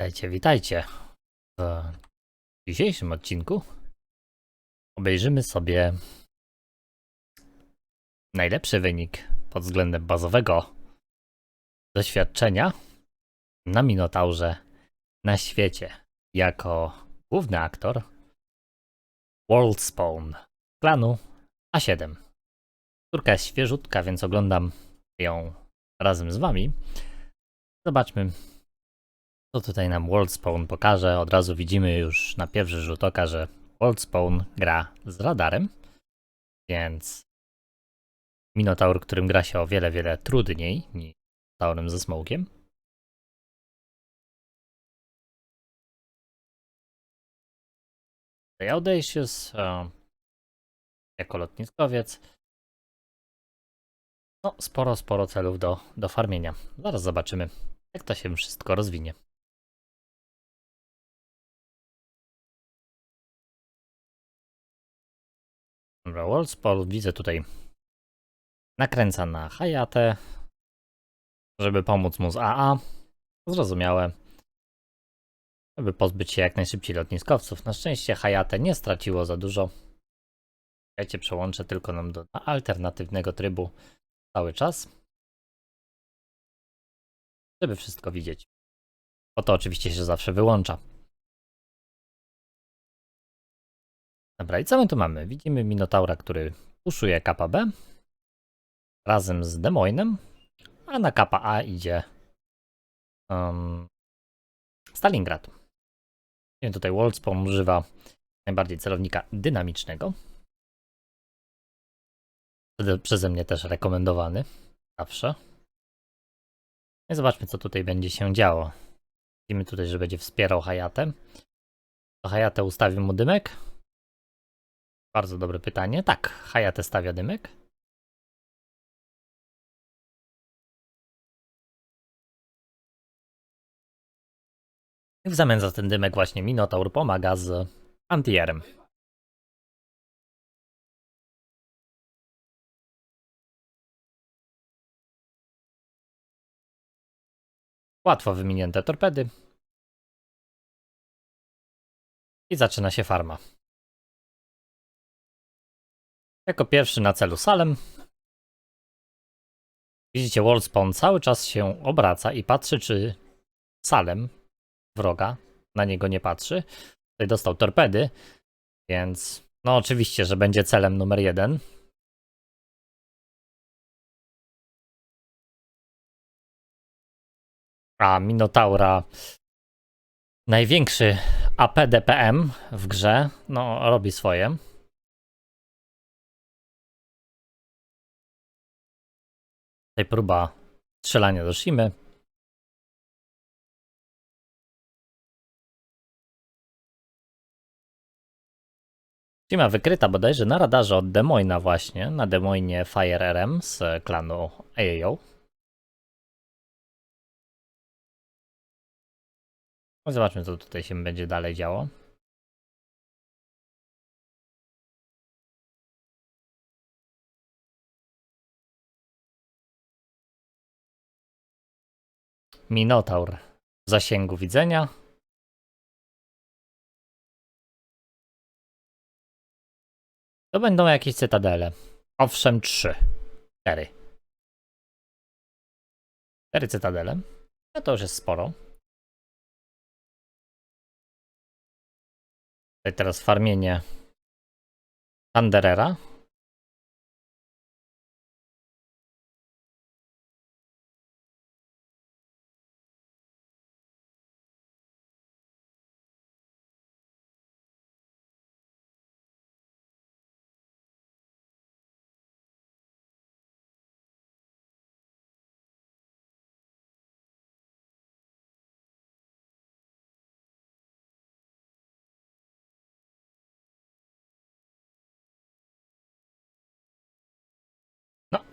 Witajcie, witajcie. W dzisiejszym odcinku obejrzymy sobie najlepszy wynik pod względem bazowego doświadczenia na Minotaurze na świecie. Jako główny aktor Worldspawn klanu A7. Córka jest świeżutka, więc oglądam ją razem z wami. Zobaczmy, co tutaj nam Worldspawn pokaże? Od razu widzimy już na pierwszy rzut oka, że Worldspawn gra z radarem, więc Minotaur, którym gra się o wiele, wiele trudniej niż Taurem ze smokiem. Audacious e, jako lotniskowiec. No, sporo, sporo celów do, do farmienia. Zaraz zobaczymy, jak to się wszystko rozwinie. Dobra, widzę tutaj nakręca na Hayate, żeby pomóc mu z AA. Zrozumiałe. Żeby pozbyć się jak najszybciej lotniskowców. Na szczęście Hayate nie straciło za dużo. Ja cię przełączę tylko nam do alternatywnego trybu cały czas. Żeby wszystko widzieć. Bo to oczywiście się zawsze wyłącza. Dobra, i co my tu mamy? Widzimy Minotaura, który puszuje kapa B razem z Demoinem, a na kapa A idzie um, Stalingrad. I tutaj Worldspawn używa najbardziej celownika dynamicznego. Przeze- mnie też rekomendowany. Zawsze. No I zobaczmy, co tutaj będzie się działo. Widzimy tutaj, że będzie wspierał Hayate. To Hayate ustawi mu dymek. Bardzo dobre pytanie. Tak, Hayate stawia dymek. I w zamian za ten dymek właśnie Minotaur pomaga z Antierem. Łatwo wyminięte torpedy. I zaczyna się farma. Jako pierwszy na celu Salem. Widzicie, Worldspawn cały czas się obraca i patrzy, czy Salem, wroga, na niego nie patrzy. Tutaj dostał torpedy, więc no oczywiście, że będzie celem numer jeden. A Minotaura, największy APDPM w grze, no robi swoje. Tutaj próba strzelania do Shimy. Shima wykryta bodajże na radarze od Demoina właśnie, na Demoinie Fire RM z klanu AAO. No Zobaczmy, co tutaj się będzie dalej działo. Minotaur w zasięgu widzenia. To będą jakieś cytadele. Owszem, trzy. Cztery. Cztery cytadele. No to już jest sporo. Tutaj teraz farmienie Thunderera.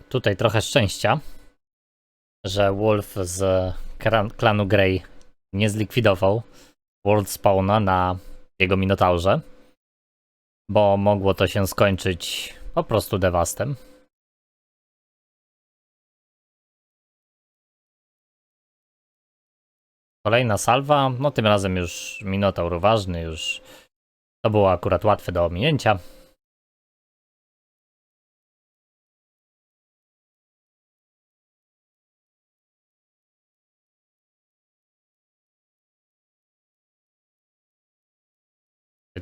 Tutaj trochę szczęścia, że Wolf z klanu Grey nie zlikwidował World Spawna na jego Minotaurze, bo mogło to się skończyć po prostu dewastem. Kolejna salwa, no tym razem już Minotaur ważny, już to było akurat łatwe do ominięcia.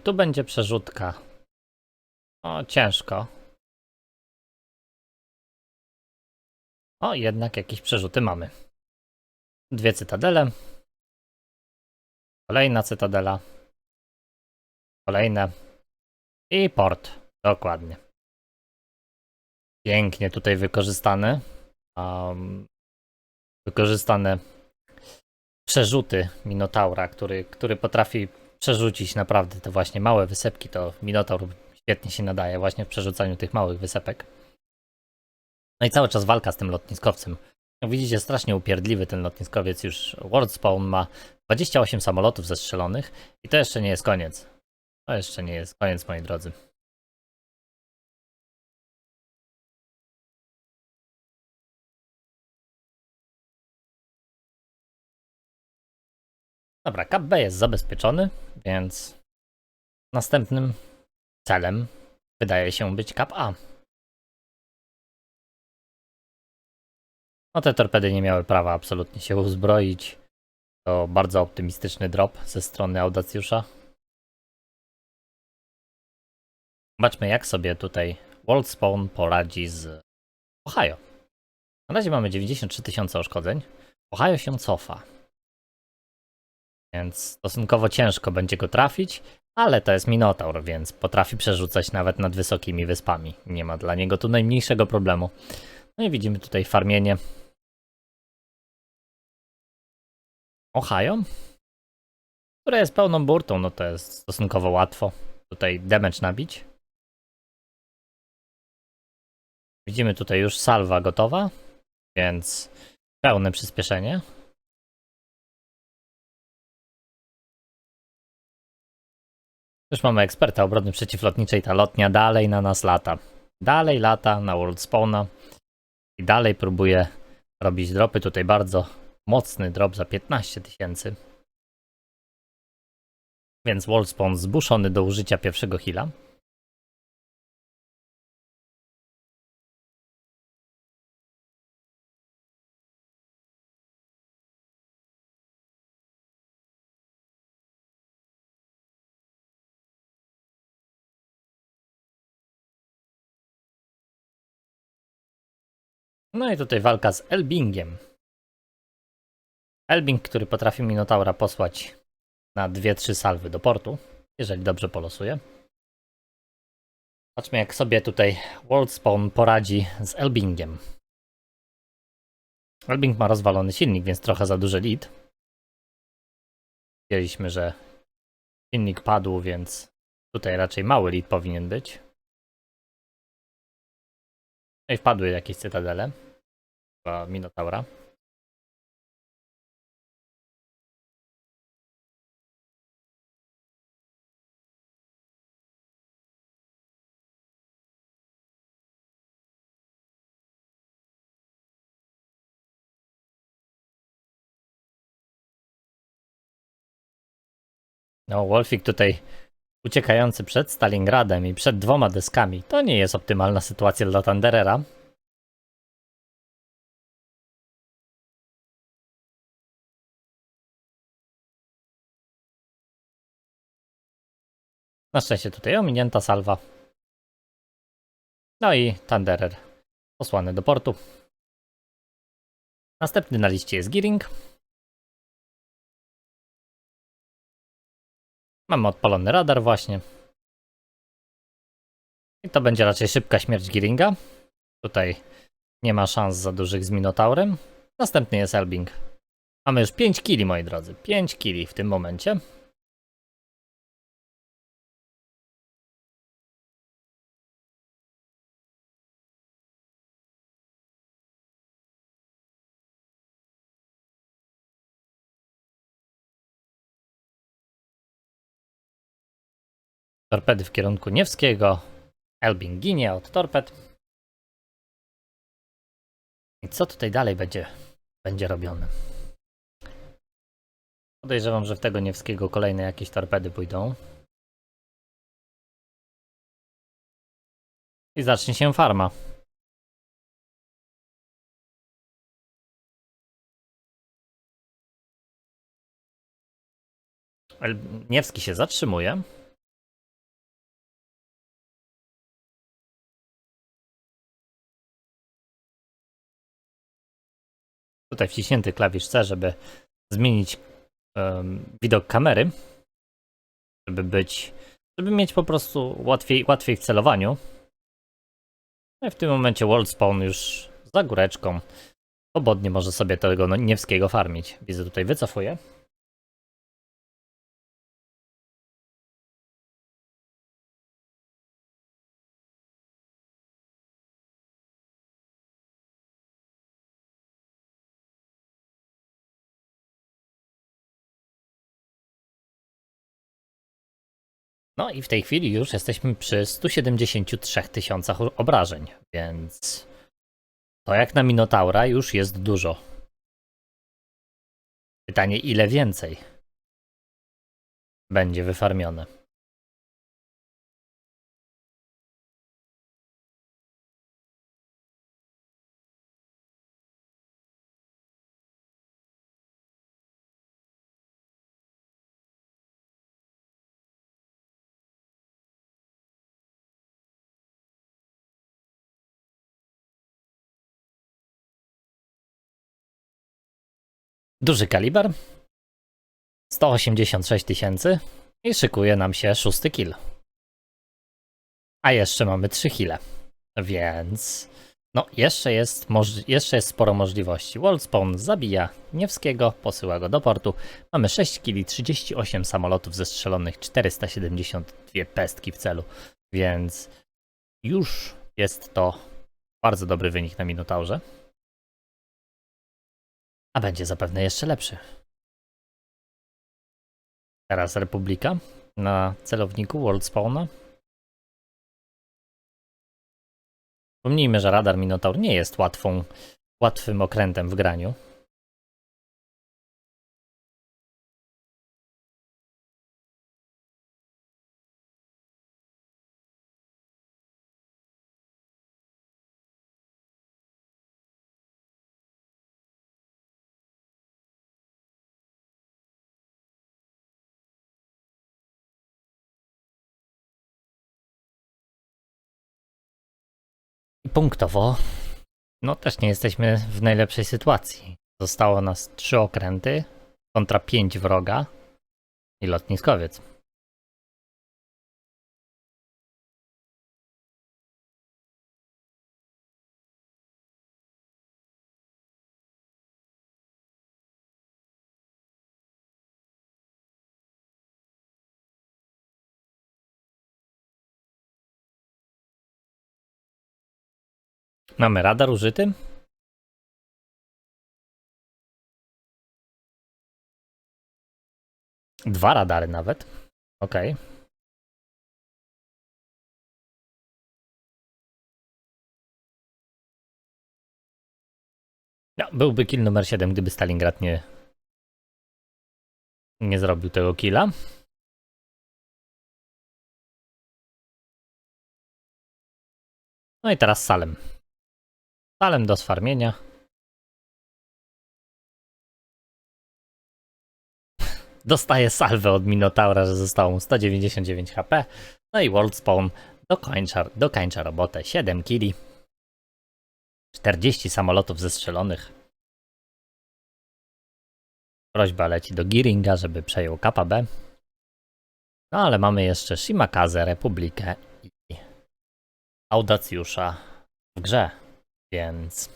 Tu będzie przerzutka. O, ciężko. O, jednak jakieś przerzuty mamy. Dwie cytadele. Kolejna cytadela. Kolejne. I port. Dokładnie. Pięknie tutaj wykorzystane. Um, wykorzystane przerzuty Minotaura, który, który potrafi przerzucić naprawdę te właśnie małe wysepki. To Minotaur świetnie się nadaje właśnie w przerzucaniu tych małych wysepek. No i cały czas walka z tym lotniskowcem. Widzicie, strasznie upierdliwy ten lotniskowiec już. World Spawn ma 28 samolotów zestrzelonych i to jeszcze nie jest koniec. To jeszcze nie jest koniec, moi drodzy. Dobra, Cap B jest zabezpieczony, więc następnym celem wydaje się być Cap A. No te torpedy nie miały prawa absolutnie się uzbroić. To bardzo optymistyczny drop ze strony Audacjusza. Zobaczmy jak sobie tutaj World Spawn poradzi z Ohio. Na razie mamy 93 tysiące oszkodzeń. Ohio się cofa. Więc stosunkowo ciężko będzie go trafić, ale to jest Minotaur, więc potrafi przerzucać nawet nad wysokimi wyspami. Nie ma dla niego tu najmniejszego problemu. No i widzimy tutaj farmienie Ohio, które jest pełną burtą, no to jest stosunkowo łatwo tutaj damage nabić. Widzimy tutaj już salwa gotowa, więc pełne przyspieszenie. Już mamy eksperta obrony przeciwlotniczej, ta lotnia dalej na nas lata. Dalej lata na World Spawna i dalej próbuje robić dropy. Tutaj bardzo mocny drop za 15 tysięcy. Więc World Spawn zbuszony do użycia pierwszego heala. No i tutaj walka z Elbingiem. Elbing, który potrafi Minotaura posłać na 2-3 salwy do portu, jeżeli dobrze polosuje. Patrzmy jak sobie tutaj World Spawn poradzi z Elbingiem. Elbing ma rozwalony silnik, więc trochę za duży lead. Widzieliśmy, że silnik padł, więc tutaj raczej mały lead powinien być. No i wpadły jakieś cytadele. Minotaura. No, Wolfik tutaj uciekający przed Stalingradem i przed dwoma deskami. To nie jest optymalna sytuacja dla Thunderera. Na szczęście tutaj ominięta salwa. No i Thunderer posłany do portu. Następny na liście jest Gearing. Mamy odpalony radar właśnie. I to będzie raczej szybka śmierć Gearinga. Tutaj nie ma szans za dużych z Minotaurem. Następny jest Elbing. Mamy już 5 kili, moi drodzy. 5 kili w tym momencie. Torpedy w kierunku Niewskiego. Elbing ginie od torped. I co tutaj dalej będzie, będzie robione? Podejrzewam, że w tego Niewskiego kolejne jakieś torpedy pójdą. I zacznie się farma. Niewski się zatrzymuje. Tutaj wciśnięty klawisz C, żeby zmienić em, widok kamery, żeby być, żeby mieć po prostu łatwiej, łatwiej w celowaniu. No i w tym momencie World Spawn już za góreczką swobodnie może sobie tego no- Niewskiego farmić. Widzę tutaj wycofuję. No i w tej chwili już jesteśmy przy 173 tysiącach obrażeń, więc to jak na Minotaura już jest dużo. Pytanie, ile więcej będzie wyfarmione? Duży kaliber. 186 tysięcy. I szykuje nam się szósty kill. A jeszcze mamy 3 hile. Więc. No, jeszcze jest, jeszcze jest sporo możliwości. Worldspawn zabija Niewskiego, posyła go do portu. Mamy 6 kili, 38 samolotów zestrzelonych, 472 pestki w celu. Więc już jest to bardzo dobry wynik na Minotaurze. A będzie zapewne jeszcze lepszy. Teraz Republika na celowniku World Spawna. Pomnijmy, że radar Minotaur nie jest łatwą, łatwym okrętem w graniu. Punktowo, no też nie jesteśmy w najlepszej sytuacji. Zostało nas trzy okręty kontra pięć wroga i lotniskowiec. Mamy radar użyty. Dwa radary nawet. Okej. No, byłby kill numer 7, gdyby Stalingrad nie, nie zrobił tego killa. No i teraz Salem. Salem do sfarmienia. Dostaje salwę od Minotaura, że zostało mu 199 HP. No i World Spawn dokończa, dokończa robotę. 7 kili. 40 samolotów zestrzelonych. Prośba leci do Giringa, żeby przejął KPB. No ale mamy jeszcze Shimakaze, Republikę i Audacjusza w grze. Więc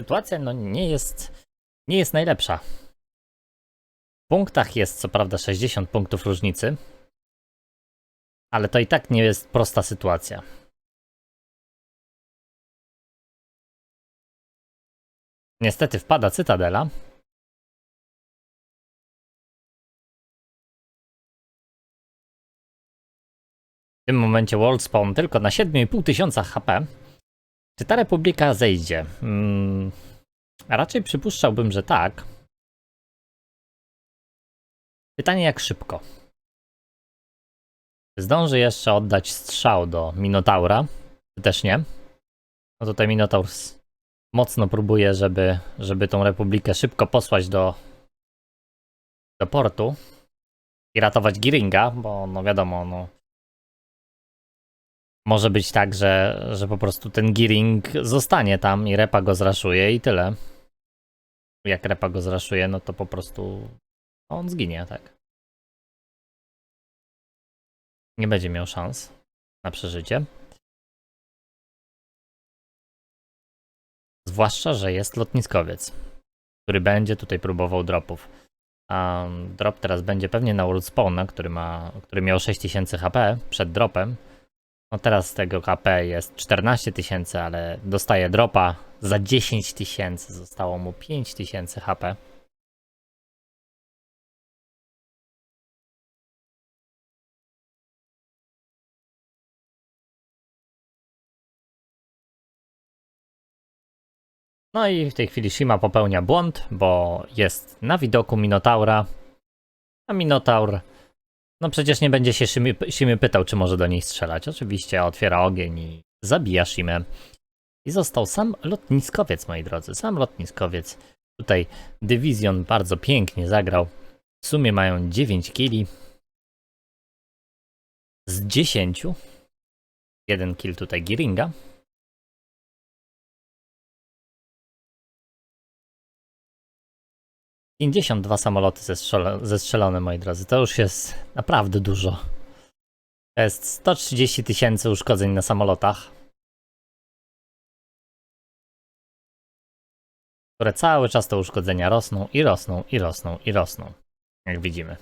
sytuacja no, nie, jest, nie jest najlepsza. W punktach jest co prawda 60 punktów różnicy, ale to i tak nie jest prosta sytuacja. Niestety wpada Cytadela. W tym momencie World Spawn tylko na 7,5 tysiąca HP. Czy ta republika zejdzie? Hmm, raczej przypuszczałbym, że tak. Pytanie jak szybko. Zdąży jeszcze oddać strzał do Minotaura? Czy też nie? No tutaj Minotaur mocno próbuje, żeby, żeby tą Republikę szybko posłać do, do portu i ratować Giringa, bo no wiadomo, no może być tak, że, że po prostu ten Giring zostanie tam i Repa go zraszuje i tyle. Jak Repa go zraszuje, no to po prostu on zginie, tak. Nie będzie miał szans na przeżycie. Zwłaszcza, że jest lotniskowiec, który będzie tutaj próbował dropów. A drop teraz będzie pewnie na World Spawna, który, ma, który miał 6000 HP przed dropem. No teraz z tego HP jest 14 tysięcy, ale dostaje dropa za 10 tysięcy. Zostało mu 5000 HP. No i w tej chwili Shima popełnia błąd, bo jest na widoku Minotaura, a Minotaur no przecież nie będzie się Shimy, pytał, czy może do niej strzelać. Oczywiście otwiera ogień i zabija Shimę. I został sam lotniskowiec, moi drodzy. Sam lotniskowiec. Tutaj Dywizjon bardzo pięknie zagrał. W sumie mają 9 kili. Z 10. Jeden kill tutaj Giringa. Pięćdziesiąt dwa samoloty zestrzela- zestrzelone, moi drodzy. To już jest naprawdę dużo. To jest 130 tysięcy uszkodzeń na samolotach. które cały czas te uszkodzenia rosną i rosną i rosną i rosną, jak widzimy.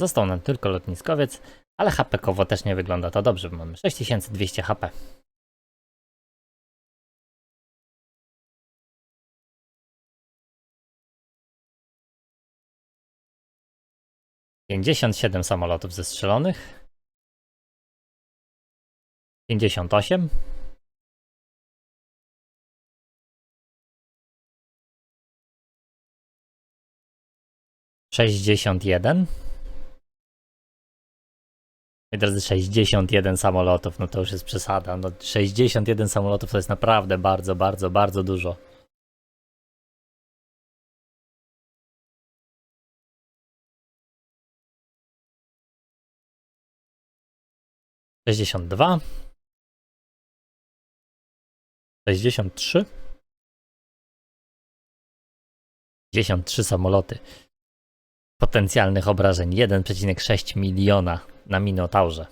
Został nam tylko lotniskowiec, ale HP-kowo też nie wygląda to dobrze, bo mamy 6200 HP. Pięćdziesiąt siedem samolotów zestrzelonych. 58. Sześćdziesiąt jeden. Moi drodzy, 61 samolotów, no to już jest przesada. No 61 samolotów to jest naprawdę bardzo, bardzo, bardzo dużo. Sześćdziesiąt dwa. 63. 53 samoloty. Potencjalnych obrażeń 1,6 miliona na Minotaurze.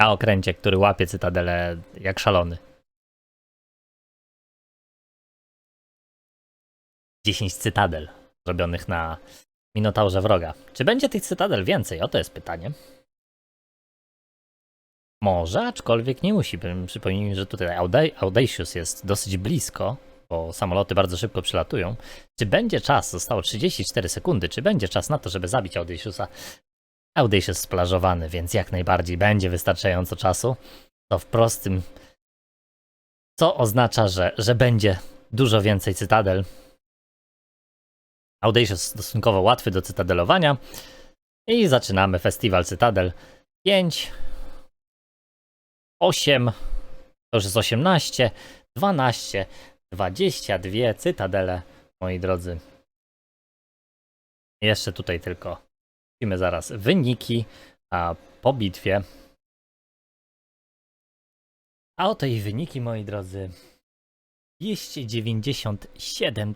Na okręcie, który łapie cytadelę jak szalony. 10 cytadel zrobionych na Minotaurze wroga. Czy będzie tych cytadel więcej? Oto jest pytanie. Może, aczkolwiek nie musi. Przypomnijmy, że tutaj Auda- Audacious jest dosyć blisko, bo samoloty bardzo szybko przylatują. Czy będzie czas? Zostało 34 sekundy. Czy będzie czas na to, żeby zabić Audacious'a? Audacious splażowany, więc jak najbardziej będzie wystarczająco czasu. To w prostym. Co oznacza, że, że będzie dużo więcej cytadel. Audacious stosunkowo łatwy do cytadelowania. I zaczynamy festiwal cytadel. 5, 8, to już jest 18, 12, 22 cytadele, moi drodzy. Jeszcze tutaj tylko widzimy zaraz wyniki a, po bitwie. A oto i wyniki, moi drodzy. 297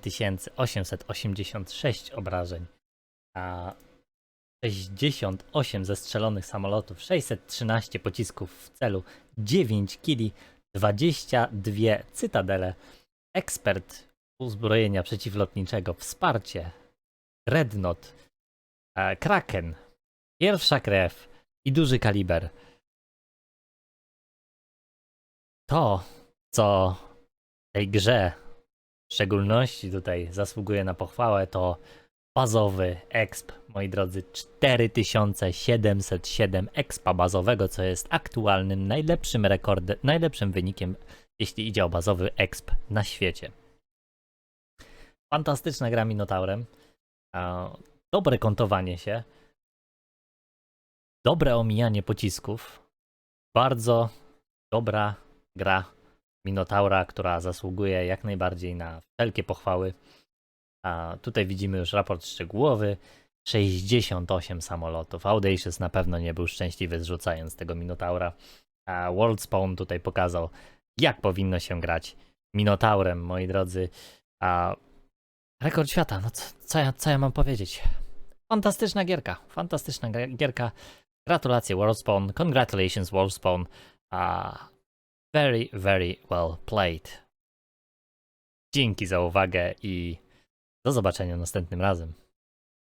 886 obrażeń. A 68 zestrzelonych samolotów, 613 pocisków w celu, 9 kili, 22 cytadele, ekspert uzbrojenia przeciwlotniczego, wsparcie, Dreadnought, e, Kraken, pierwsza krew i duży kaliber. To, co w tej grze w szczególności tutaj zasługuje na pochwałę, to bazowy exp, moi drodzy, 4707 expa bazowego, co jest aktualnym najlepszym rekordem, najlepszym wynikiem, jeśli idzie o bazowy exp na świecie. Fantastyczna gra Minotaurem, dobre kontowanie się, dobre omijanie pocisków, bardzo dobra gra Minotaura, która zasługuje jak najbardziej na wszelkie pochwały. A tutaj widzimy już raport szczegółowy. 68 samolotów. Audacious na pewno nie był szczęśliwy zrzucając tego Minotaura. A World Spawn tutaj pokazał, jak powinno się grać Minotaurem, moi drodzy. A rekord świata, no co, co, ja, co ja mam powiedzieć? Fantastyczna gierka, fantastyczna gierka. Gratulacje World Spawn, congratulations World Spawn. A very, very well played. Dzięki za uwagę i do zobaczenia następnym razem.